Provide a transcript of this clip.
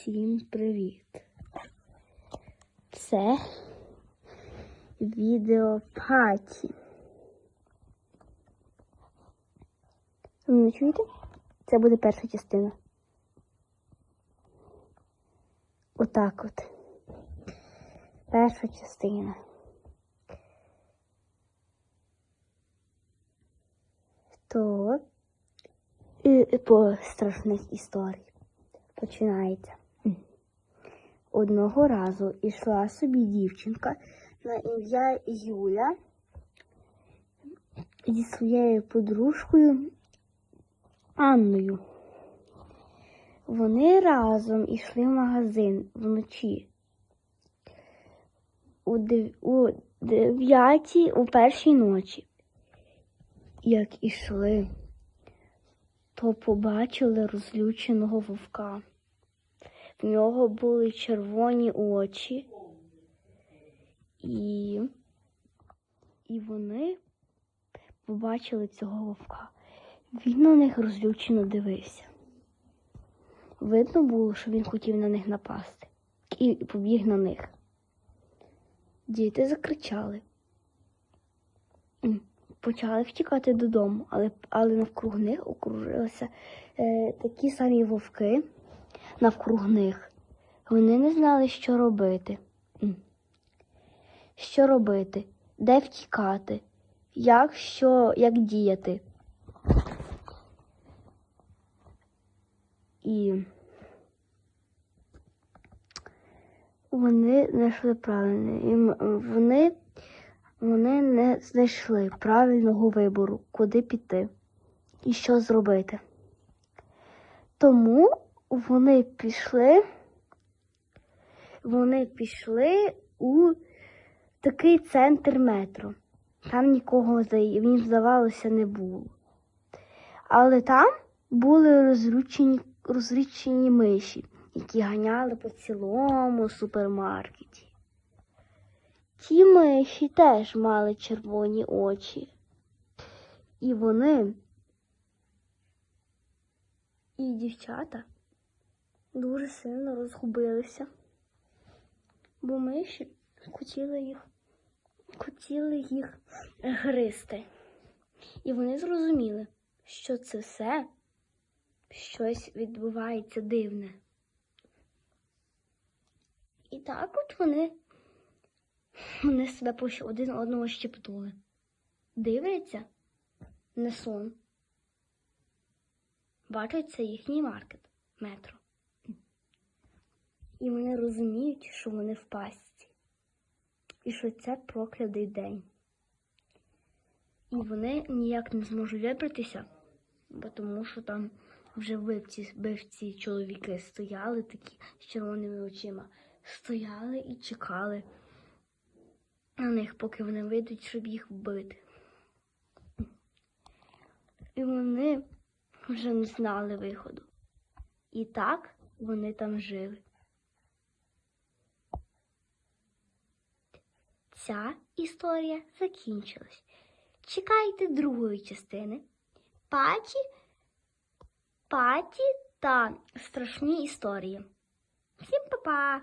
Всім привіт! Це відео паті. Ви мене чуєте? Це буде перша частина. Отак от. Перша частина. То і, і по страшних історій починається. Одного разу йшла собі дівчинка на ім'я Юля зі своєю подружкою Анною. Вони разом йшли в магазин вночі. У, дев... у дев'ятій, у першій ночі. Як ішли, то побачили розлюченого вовка. В нього були червоні очі, і, і вони побачили цього вовка. Він на них розлючено дивився. Видно було, що він хотів на них напасти, і побіг на них. Діти закричали. Почали втікати додому, але, але навкруг них окружилися е, такі самі вовки навкруг них. Вони не знали, що робити. Що робити, де втікати, як, що, як діяти. І вони знайшли правильне. І вони, вони не знайшли правильного вибору, куди піти і що зробити. Тому вони пішли, вони пішли у такий центр метро. Там нікого їм здавалося не було. Але там були розручені, розрічені миші, які ганяли по цілому супермаркеті. Ті миші теж мали червоні очі. І вони, і дівчата дуже сильно розгубилися, бо миші хотіли їх, хотіли їх гризти. І вони зрозуміли, що це все щось відбувається дивне. І так от вони, вони себе пош- один одного щепнули. Дивляться на сон. Бачать це їхній маркет, метро. І вони розуміють, що вони в пастці. І що це проклятий день. І вони ніяк не зможуть вибратися, бо тому що там вже вбивці, вбивці чоловіки стояли такі з червоними очима, стояли і чекали на них, поки вони вийдуть, щоб їх вбити. І вони вже не знали виходу. І так вони там жили. Ця історія закінчилась. Чекайте другої частини. Паті, паті та страшні історії. Всім па-па!